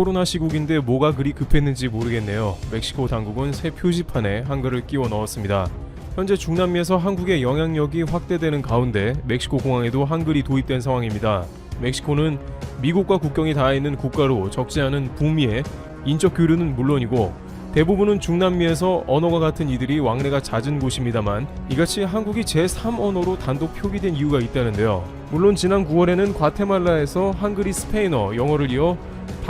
코로나 시국인데 뭐가 그리 급했는지 모르겠네요. 멕시코 당국은 새 표지판에 한글을 끼워 넣었습니다. 현재 중남미에서 한국의 영향력이 확대되는 가운데 멕시코 공항에도 한글이 도입된 상황입니다. 멕시코는 미국과 국경이 닿아 있는 국가로 적지 않은 북미의 인적 교류는 물론이고 대부분은 중남미에서 언어가 같은 이들이 왕래가 잦은 곳입니다만 이같이 한국이 제3 언어로 단독 표기된 이유가 있다는데요. 물론 지난 9월에는 과테말라에서 한글이 스페인어, 영어를 이어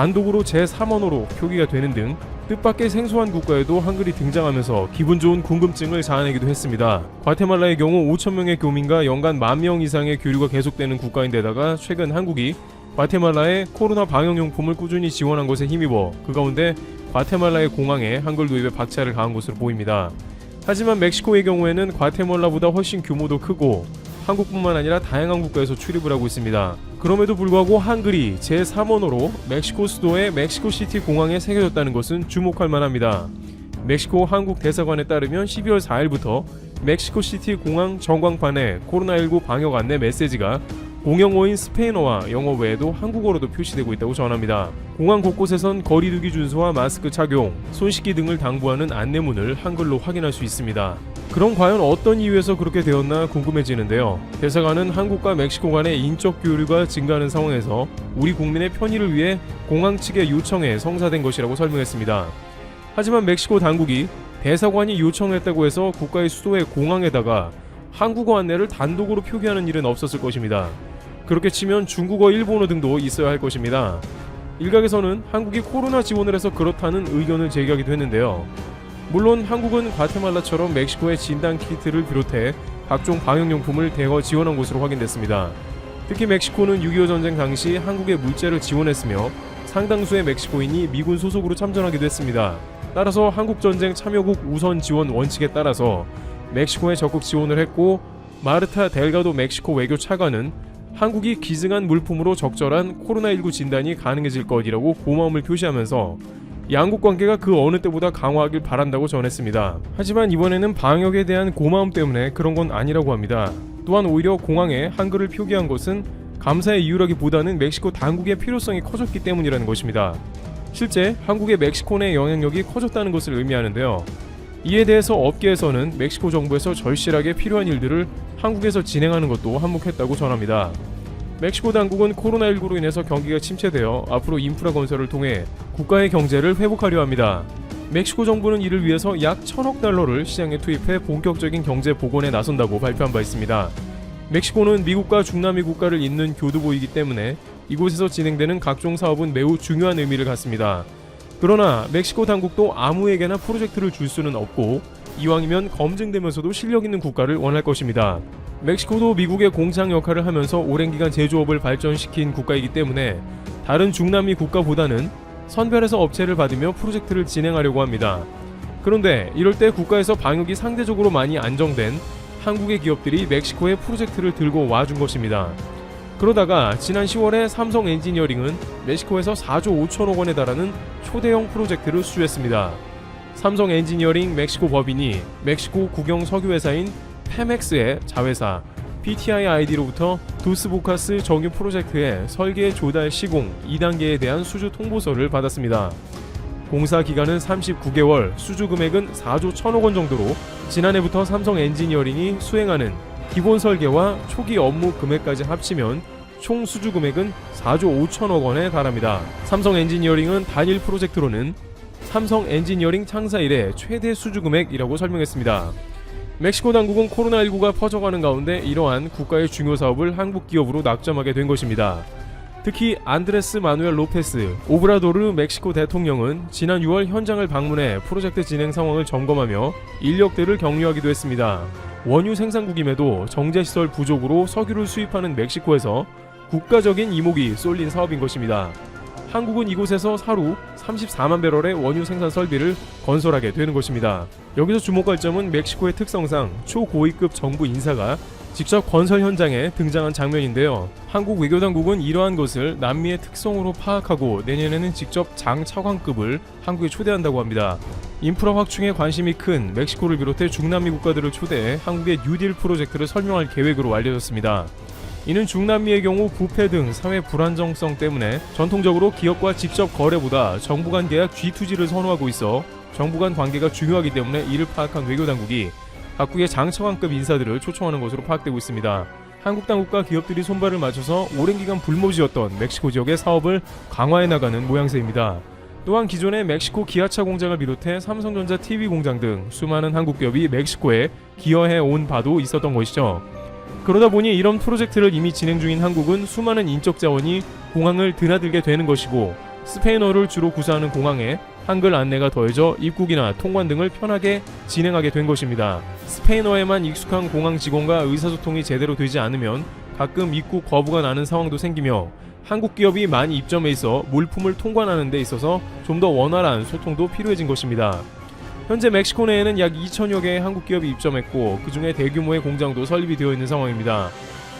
단독으로 제3 언어로 표기가 되는 등 뜻밖의 생소한 국가에도 한글이 등장하면서 기분 좋은 궁금증을 자아내기도 했습니다. 과테말라의 경우 5천 명의 교민과 연간 만명 이상의 교류가 계속되는 국가인데다가 최근 한국이 과테말라에 코로나 방역용품을 꾸준히 지원한 것에 힘입어 그 가운데 과테말라의 공항에 한글 도입에 박차를 가한 것으로 보입니다. 하지만 멕시코의 경우에는 과테말라보다 훨씬 규모도 크고 한국뿐만 아니라 다양한 국가에서 출입을 하고 있습니다. 그럼에도 불구하고 한글이 제3언어로 멕시코 수도의 멕시코시티 공항에 새겨졌다는 것은 주목할 만합니다. 멕시코 한국 대사관에 따르면 12월 4일부터 멕시코시티 공항 전광판에 코로나19 방역 안내 메시지가 공용어인 스페인어와 영어 외에도 한국어로도 표시되고 있다고 전합니다. 공항 곳곳에선 거리두기 준수와 마스크 착용, 손 씻기 등을 당부하는 안내문을 한글로 확인할 수 있습니다. 그럼 과연 어떤 이유에서 그렇게 되었나 궁금해지는데요. 대사관은 한국과 멕시코 간의 인적 교류가 증가하는 상황에서 우리 국민의 편의를 위해 공항 측의 요청에 성사된 것이라고 설명했습니다. 하지만 멕시코 당국이 대사관이 요청했다고 해서 국가의 수도의 공항에다가 한국어 안내를 단독으로 표기하는 일은 없었을 것입니다. 그렇게 치면 중국어, 일본어 등도 있어야 할 것입니다. 일각에서는 한국이 코로나 지원을 해서 그렇다는 의견을 제기하기도 했는데요. 물론 한국은 과테말라처럼 멕시코의 진단 키트를 비롯해 각종 방역용품을 대거 지원한 것으로 확인됐습니다. 특히 멕시코는 6.25 전쟁 당시 한국의 물자를 지원했으며 상당수의 멕시코인이 미군 소속으로 참전하기도 했습니다. 따라서 한국전쟁 참여국 우선 지원 원칙에 따라서 멕시코에 적극 지원을 했고 마르타 델가도 멕시코 외교 차관은 한국이 기증한 물품으로 적절한 코로나19 진단이 가능해질 것이라고 고마움을 표시하면서 양국 관계가 그 어느 때보다 강화하길 바란다고 전했습니다. 하지만 이번에는 방역에 대한 고마움 때문에 그런 건 아니라고 합니다. 또한 오히려 공항에 한글을 표기한 것은 감사의 이유라기보다는 멕시코 당국의 필요성이 커졌기 때문이라는 것입니다. 실제 한국의 멕시코 내 영향력이 커졌다는 것을 의미하는데요. 이에 대해서 업계에서는 멕시코 정부에서 절실하게 필요한 일들을 한국에서 진행하는 것도 한몫했다고 전합니다. 멕시코 당국은 코로나19로 인해서 경기가 침체되어 앞으로 인프라 건설을 통해 국가의 경제를 회복하려 합니다. 멕시코 정부는 이를 위해서 약 천억 달러를 시장에 투입해 본격적인 경제 복원에 나선다고 발표한 바 있습니다. 멕시코는 미국과 중남미 국가를 잇는 교두보이기 때문에 이곳에서 진행되는 각종 사업은 매우 중요한 의미를 갖습니다. 그러나 멕시코 당국도 아무에게나 프로젝트를 줄 수는 없고 이왕이면 검증되면서도 실력 있는 국가를 원할 것입니다. 멕시코도 미국의 공장 역할을 하면서 오랜 기간 제조업을 발전시킨 국가이기 때문에 다른 중남미 국가보다는 선별해서 업체를 받으며 프로젝트를 진행하려고 합니다. 그런데 이럴 때 국가에서 방역이 상대적으로 많이 안정된 한국의 기업들이 멕시코에 프로젝트를 들고 와준 것입니다. 그러다가 지난 10월에 삼성 엔지니어링은 멕시코에서 4조 5천억 원에 달하는 초대형 프로젝트를 수주했습니다. 삼성 엔지니어링 멕시코 법인이 멕시코 국영 석유회사인 페맥스의 자회사 PTI ID로부터 도스보카스 정유 프로젝트의 설계 조달 시공 2단계에 대한 수주 통보서를 받았습니다. 공사 기간은 39개월, 수주 금액은 4조 1천억 원 정도로 지난해부터 삼성 엔지니어링이 수행하는 기본 설계와 초기 업무 금액까지 합치면 총 수주 금액은 4조 5천억 원에 달합니다. 삼성 엔지니어링은 단일 프로젝트로는 삼성 엔지니어링 창사 이래 최대 수주 금액이라고 설명했습니다. 멕시코 당국은 코로나19가 퍼져가는 가운데 이러한 국가의 중요 사업을 한국 기업으로 낙점하게 된 것입니다. 특히 안드레스 마누엘 로페스 오브라도르 멕시코 대통령은 지난 6월 현장을 방문해 프로젝트 진행 상황을 점검하며 인력들을 격려하기도 했습니다. 원유 생산국임에도 정제시설 부족으로 석유를 수입하는 멕시코에서 국가적인 이목이 쏠린 사업인 것입니다. 한국은 이곳에서 하루 34만 배럴의 원유 생산 설비를 건설하게 되는 것입니다. 여기서 주목할 점은 멕시코의 특성상 초고위급 정부 인사가 직접 건설 현장에 등장한 장면인데요. 한국 외교당국은 이러한 것을 남미의 특성으로 파악하고 내년에는 직접 장 차관급을 한국에 초대한다고 합니다. 인프라 확충에 관심이 큰 멕시코를 비롯해 중남미 국가들을 초대해 한국의 뉴딜 프로젝트를 설명할 계획으로 알려졌습니다. 이는 중남미의 경우 부패 등 사회 불안정성 때문에 전통적으로 기업과 직접 거래보다 정부 간 계약 G2G를 선호하고 있어 정부 간 관계가 중요하기 때문에 이를 파악한 외교 당국이 각국의 장차관급 인사들을 초청하는 것으로 파악되고 있습니다. 한국 당국과 기업들이 손발을 맞춰서 오랜 기간 불모지였던 멕시코 지역의 사업을 강화해 나가는 모양새입니다. 또한 기존의 멕시코 기아차 공장을 비롯해 삼성전자 TV 공장 등 수많은 한국 기업이 멕시코에 기여해 온 바도 있었던 것이죠. 그러다 보니 이런 프로젝트를 이미 진행 중인 한국은 수많은 인적 자원이 공항을 드나들게 되는 것이고 스페인어를 주로 구사하는 공항에 한글 안내가 더해져 입국이나 통관 등을 편하게 진행하게 된 것입니다. 스페인어에만 익숙한 공항 직원과 의사소통이 제대로 되지 않으면 가끔 입국 거부가 나는 상황도 생기며 한국 기업이 많이 입점해 있어 물품을 통관하는 데 있어서 좀 더 원활한 소통도 필요해진 것입니다. 현재 멕시코 내에는 약 2천여 개의 한국 기업이 입점했고 그 중에 대규모의 공장도 설립이 되어 있는 상황입니다.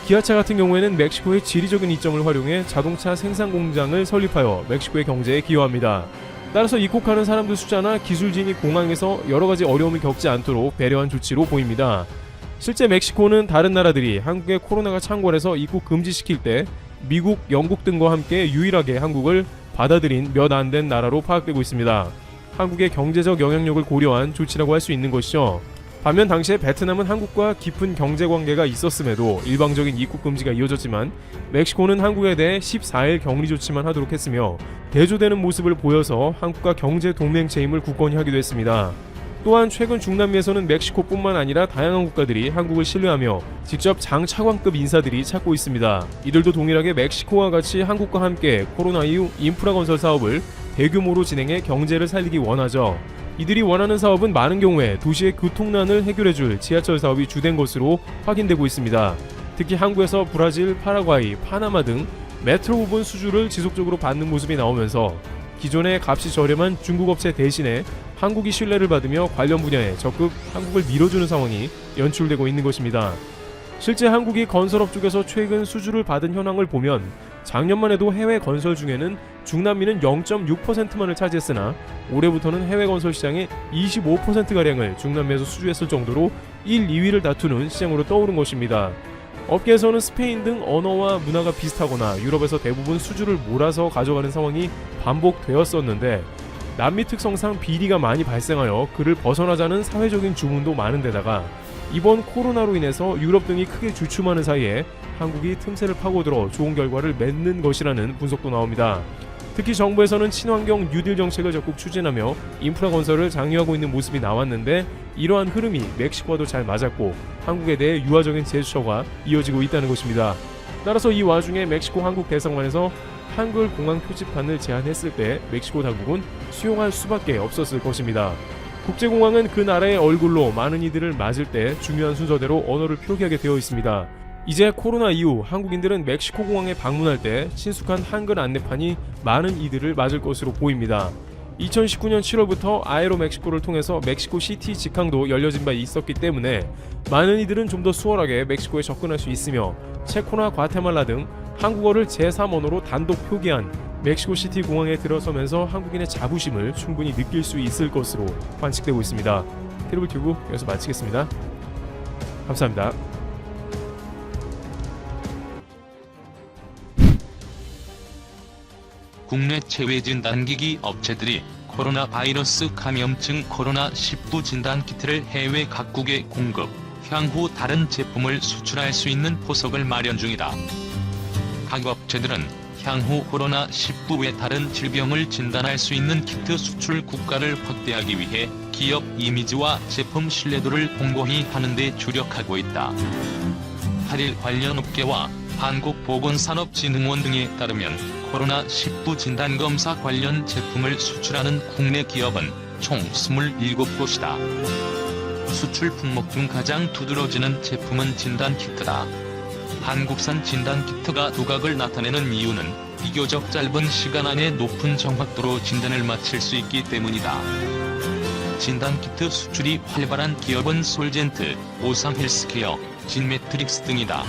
기아차 같은 경우에는 멕시코의 지리적인 이점을 활용해 자동차 생산 공장을 설립하여 멕시코의 경제에 기여합니다. 따라서 입국하는 사람들 숫자나 기술진이 공항에서 여러 가지 어려움을 겪지 않도록 배려한 조치로 보입니다. 실제 멕시코는 다른 나라들이 한국에 코로나가 창궐해서 입국 금지시킬 때 미국, 영국 등과 함께 유일하게 한국을 받아들인 몇 안 된 나라로 파악되고 있습니다. 한국의 경제적 영향력을 고려한 조치라고 할 수 있는 것이죠. 반면 당시에 베트남은 한국과 깊은 경제 관계가 있었음에도 일방적인 입국 금지가 이어졌지만 멕시코는 한국에 대해 14일 격리 조치만 하도록 했으며 대조되는 모습을 보여서 한국과 경제 동맹체임을 굳건히 하기도 했습니다. 또한 최근 중남미에서는 멕시코뿐만 아니라 다양한 국가들이 한국을 신뢰하며 직접 장 차관급 인사들이 찾고 있습니다. 이들도 동일하게 멕시코와 같이 한국과 함께 코로나 이후 인프라 건설 사업을 대규모로 진행해 경제를 살리기 원하죠. 이들이 원하는 사업은 많은 경우에 도시의 교통난을 해결해줄 지하철 사업이 주된 것으로 확인되고 있습니다. 특히 한국에서 브라질, 파라과이, 파나마 등 메트로 부분 수주를 지속적으로 받는 모습이 나오면서 기존의 값이 저렴한 중국 업체 대신에 한국이 신뢰를 받으며 관련 분야에 적극 한국을 밀어주는 상황이 연출되고 있는 것입니다. 실제 한국이 건설업 쪽에서 최근 수주를 받은 현황을 보면 작년만 해도 해외 건설 중에는 중남미는 0.6%만을 차지했으나 올해부터는 해외 건설 시장의 25%가량을 중남미에서 수주했을 정도로 1, 2위를 다투는 시장으로 떠오른 것입니다. 업계에서는 스페인 등 언어와 문화가 비슷하거나 유럽에서 대부분 수주를 몰아서 가져가는 상황이 반복되었었는데 남미 특성상 비리가 많이 발생하여 그를 벗어나자는 사회적인 주문도 많은 데다가 이번 코로나로 인해서 유럽 등이 크게 주춤하는 사이에 한국이 틈새를 파고들어 좋은 결과를 맺는 것이라는 분석도 나옵니다. 특히 정부에서는 친환경 뉴딜 정책을 적극 추진하며 인프라 건설을 장려하고 있는 모습이 나왔는데 이러한 흐름이 멕시코와도 잘 맞았고 한국에 대해 유화적인 제스처가 이어지고 있다는 것입니다. 따라서 이 와중에 멕시코 한국 대사관에서 한글 공항 표지판을 제안했을 때 멕시코 당국은 수용할 수밖에 없었을 것입니다. 국제공항은 그 나라의 얼굴로 많은 이들을 맞을 때 중요한 순서대로 언어를 표기하게 되어 있습니다. 이제 코로나 이후 한국인들은 멕시코 공항에 방문할 때 친숙한 한글 안내판이 많은 이들을 맞을 것으로 보입니다. 2019년 7월부터 아에로 멕시코를 통해서 멕시코 시티 직항도 열려진 바 있었기 때문에 많은 이들은 좀 더 수월하게 멕시코에 접근할 수 있으며 체코나 과테말라 등 한국어를 제3언어로 단독 표기한 멕시코 시티 공항에 들어서면서 한국인의 자부심을 충분히 느낄 수 있을 것으로 관측되고 있습니다. 테리블 튜브 여기서 마치겠습니다. 감사합니다. 국내 체외 진단기기 업체들이 코로나 바이러스 감염증 코로나19 진단 키트를 해외 각국에 공급, 향후 다른 제품을 수출할 수 있는 포석을 마련 중이다. 각 업체들은 향후 코로나19 외 다른 질병을 진단할 수 있는 키트 수출 국가를 확대하기 위해 기업 이미지와 제품 신뢰도를 공고히 하는 데 주력하고 있다. 8일 관련 업계와 한국보건산업진흥원 등에 따르면 코로나19 진단검사 관련 제품을 수출하는 국내 기업은 총 27곳이다. 수출 품목 중 가장 두드러지는 제품은 진단키트다. 한국산 진단키트가 두각을 나타내는 이유는 비교적 짧은 시간 안에 높은 정확도로 진단을 마칠 수 있기 때문이다. 진단키트 수출이 활발한 기업은 솔젠트, 오상헬스케어, 진매트릭스 등이다.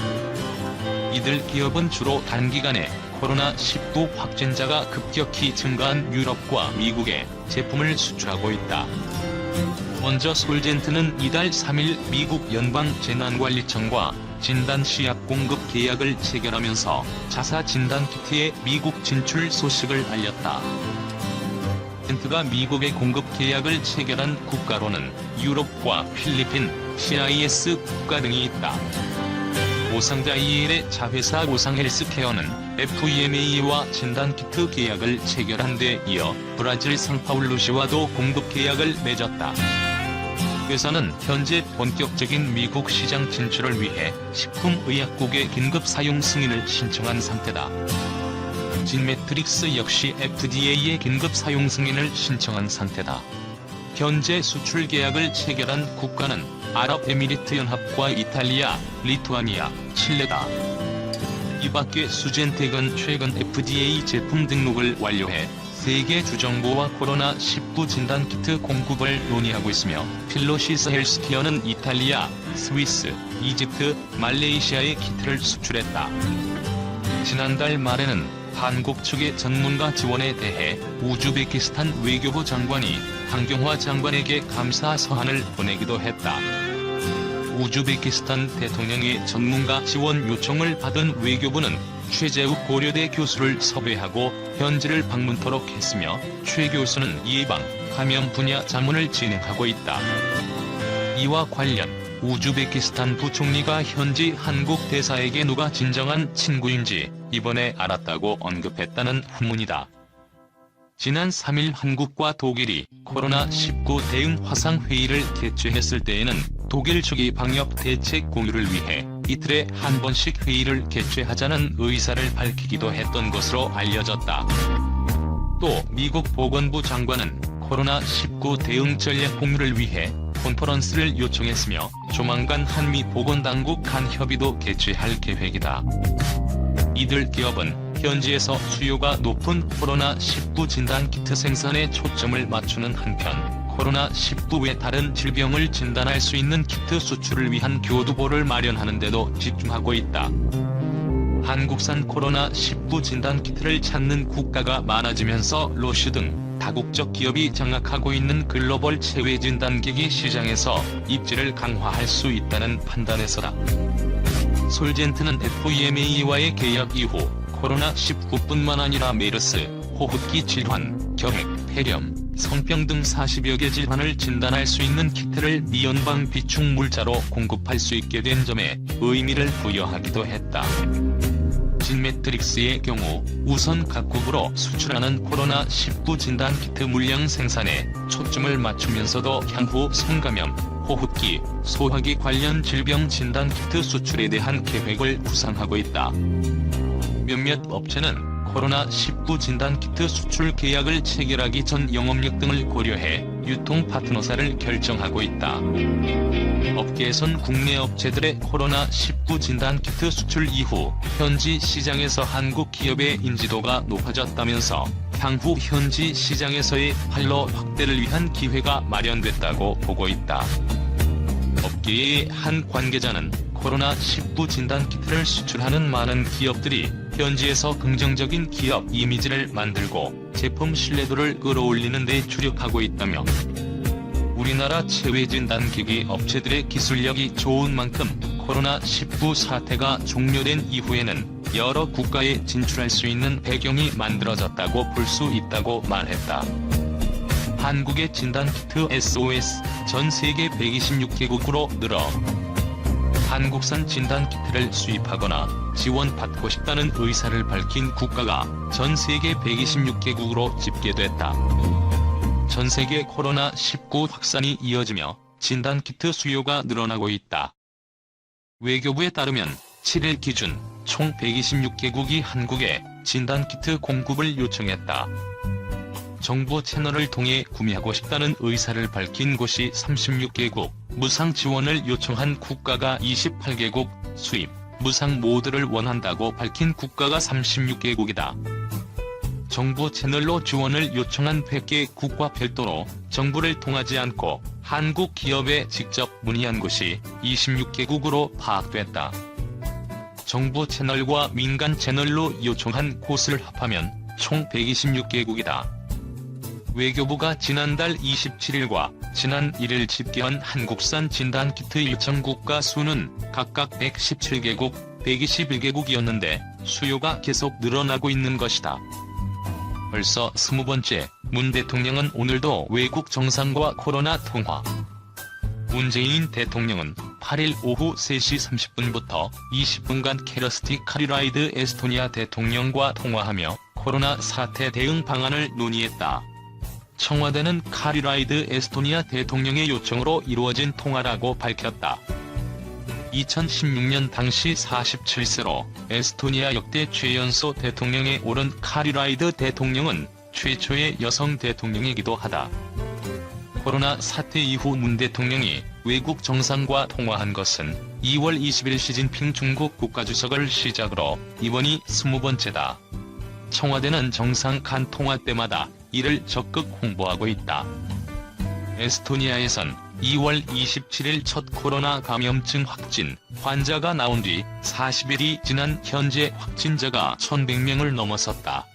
이들 기업은 주로 단기간에 코로나19 확진자가 급격히 증가한 유럽과 미국에 제품을 수출하고 있다. 먼저 솔젠트는 이달 3일 미국 연방 재난관리청과 진단 시약 공급 계약을 체결하면서 자사 진단 키트의 미국 진출 소식을 알렸다. 텐트가 미국의 공급 계약을 체결한 국가로는 유럽과 필리핀, CIS 국가 등이 있다. 오상자 이엘의 자회사 오상헬스케어는 FEMA와 진단키트 계약을 체결한 데 이어 브라질 상파울루시와도 공급 계약을 맺었다. 회사는 현재 본격적인 미국 시장 진출을 위해 식품의약국의 긴급 사용 승인을 신청한 상태다. 진매트릭스 역시 FDA의 긴급 사용 승인을 신청한 상태다. 현재 수출 계약을 체결한 국가는 아랍에미리트 연합과 이탈리아, 리투아니아, 칠레다. 이 밖에 수젠텍은 최근 FDA 제품 등록을 완료해 세계 주정부와 코로나19 진단 키트 공급을 논의하고 있으며 필로시스 헬스케어는 이탈리아, 스위스, 이집트, 말레이시아에 키트를 수출했다. 지난달 말에는 한국 측의 전문가 지원에 대해 우즈베키스탄 외교부 장관이 황경화 장관에게 감사 서한을 보내기도 했다. 우즈베키스탄 대통령의 전문가 지원 요청을 받은 외교부는 최재욱 고려대 교수를 섭외하고 현지를 방문토록 했으며 최 교수는 예방, 감염 분야 자문을 진행하고 있다. 이와 관련 우즈베키스탄 부총리가 현지 한국 대사에게 누가 진정한 친구인지 이번에 알았다고 언급했다는 후문이다. 지난 3일 한국과 독일이 코로나19 대응 화상회의를 개최했을 때에는 독일 측이 방역 대책 공유를 위해 이틀에 한 번씩 회의를 개최하자는 의사를 밝히기도 했던 것으로 알려졌다. 또 미국 보건부 장관은 코로나19 대응 전략 공유를 위해 컨퍼런스를 요청했으며 조만간 한미 보건당국 간 협의도 개최할 계획이다. 이들 기업은 현지에서 수요가 높은 코로나19 진단 키트 생산에 초점을 맞추는 한편 코로나19 외 다른 질병을 진단할 수 있는 키트 수출을 위한 교두보를 마련하는 데도 집중하고 있다. 한국산 코로나19 진단 키트를 찾는 국가가 많아지면서 로슈 등 다국적 기업이 장악하고 있는 글로벌 체외 진단기기 시장에서 입지를 강화할 수 있다는 판단에서다. 솔젠트는 FEMA와의 계약 이후 코로나19뿐만 아니라 메르스, 호흡기 질환, 경핵, 폐렴, 성병 등 40여 개 질환을 진단할 수 있는 키트를 미연방 비축 물자로 공급할 수 있게 된 점에 의미를 부여하기도 했다. 진매트릭스의 경우 우선 각국으로 수출하는 코로나19 진단 키트 물량 생산에 초점을 맞추면서도 향후 성감염, 호흡기, 소화기 관련 질병 진단 키트 수출에 대한 계획을 구상하고 있다. 몇몇 업체는 코로나19 진단 키트 수출 계약을 체결하기 전 영업력 등을 고려해 유통 파트너사를 결정하고 있다. 업계에선 국내 업체들의 코로나19 진단 키트 수출 이후 현지 시장에서 한국 기업의 인지도가 높아졌다면서 향후 현지 시장에서의 판로 확대를 위한 기회가 마련됐다고 보고 있다. 업계의 한 관계자는 코로나19 진단 키트를 수출하는 많은 기업들이 현지에서 긍정적인 기업 이미지를 만들고 제품 신뢰도를 끌어올리는 데 주력하고 있다며 우리나라 체외 진단기기 업체들의 기술력이 좋은 만큼 코로나19 사태가 종료된 이후에는 여러 국가에 진출할 수 있는 배경이 만들어졌다고 볼 수 있다고 말했다. 한국의 진단키트 SOS 전 세계 126개국으로 늘어 한국산 진단 키트를 수입하거나 지원받고 싶다는 의사를 밝힌 국가가 전 세계 126개국으로 집계됐다. 전 세계 코로나19 확산이 이어지며 진단 키트 수요가 늘어나고 있다. 외교부에 따르면 7일 기준 총 126개국이 한국에 진단 키트 공급을 요청했다. 정부 채널을 통해 구매하고 싶다는 의사를 밝힌 곳이 36개국, 무상 지원을 요청한 국가가 28개국, 수입, 무상 모드를 원한다고 밝힌 국가가 36개국이다. 정부 채널로 지원을 요청한 100개 국과 별도로 정부를 통하지 않고 한국 기업에 직접 문의한 곳이 26개국으로 파악됐다. 정부 채널과 민간 채널로 요청한 곳을 합하면 총 126개국이다. 외교부가 지난달 27일과 지난 1일 집계한 한국산 진단키트 일정 국가 수는 각각 117개국, 121개국이었는데 수요가 계속 늘어나고 있는 것이다. 벌써 20번째, 문 대통령은 오늘도 외국 정상과 코로나 통화. 문재인 대통령은 8일 오후 3시 30분부터 20분간 캐러스티 카리라이드 에스토니아 대통령과 통화하며 코로나 사태 대응 방안을 논의했다. 청와대는 카리라이드 에스토니아 대통령의 요청으로 이루어진 통화라고 밝혔다. 2016년 당시 47세로 에스토니아 역대 최연소 대통령에 오른 카리라이드 대통령은 최초의 여성 대통령이기도 하다. 코로나 사태 이후 문 대통령이 외국 정상과 통화한 것은 2월 20일 시진핑 중국 국가주석을 시작으로 이번이 20번째다. 청와대는 정상 간 통화 때마다 이를 적극 홍보하고 있다. 에스토니아에선 2월 27일 첫 코로나 감염증 확진 환자가 나온 뒤 40일이 지난 현재 확진자가 1100명을 넘어섰다.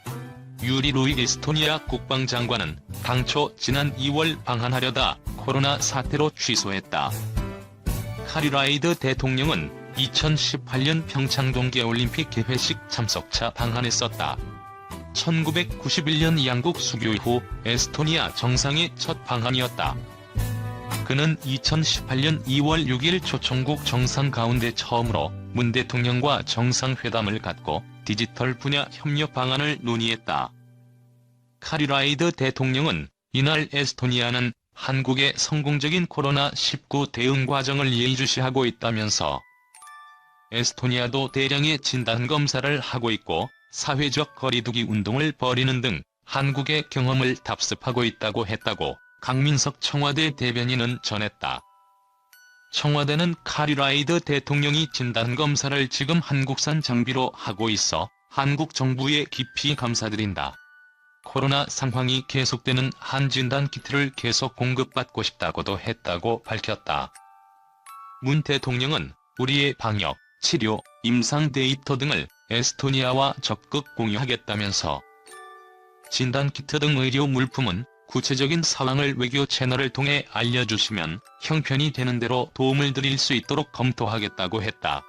유리 루이 에스토니아 국방장관은 당초 지난 2월 방한하려다 코로나 사태로 취소했다. 카리라이드 대통령은 2018년 평창 동계올림픽 개회식 참석차 방한했었다. 1991년 양국 수교 이후 에스토니아 정상의 첫 방한이었다. 그는 2018년 2월 6일 초청국 정상 가운데 처음으로 문 대통령과 정상회담을 갖고 디지털 분야 협력 방안을 논의했다. 카리라이드 대통령은 이날 에스토니아는 한국의 성공적인 코로나19 대응 과정을 예의주시하고 있다면서 에스토니아도 대량의 진단검사를 하고 있고 사회적 거리두기 운동을 벌이는 등 한국의 경험을 답습하고 있다고 했다고 강민석 청와대 대변인은 전했다. 청와대는 카리라이드 대통령이 진단검사를 지금 한국산 장비로 하고 있어 한국 정부에 깊이 감사드린다. 코로나 상황이 계속되는 한 진단 키트를 계속 공급받고 싶다고도 했다고 밝혔다. 문 대통령은 우리의 방역, 치료, 임상 데이터 등을 에스토니아와 적극 공유하겠다면서 진단키트 등 의료 물품은 구체적인 상황을 외교 채널을 통해 알려주시면 형편이 되는 대로 도움을 드릴 수 있도록 검토하겠다고 했다.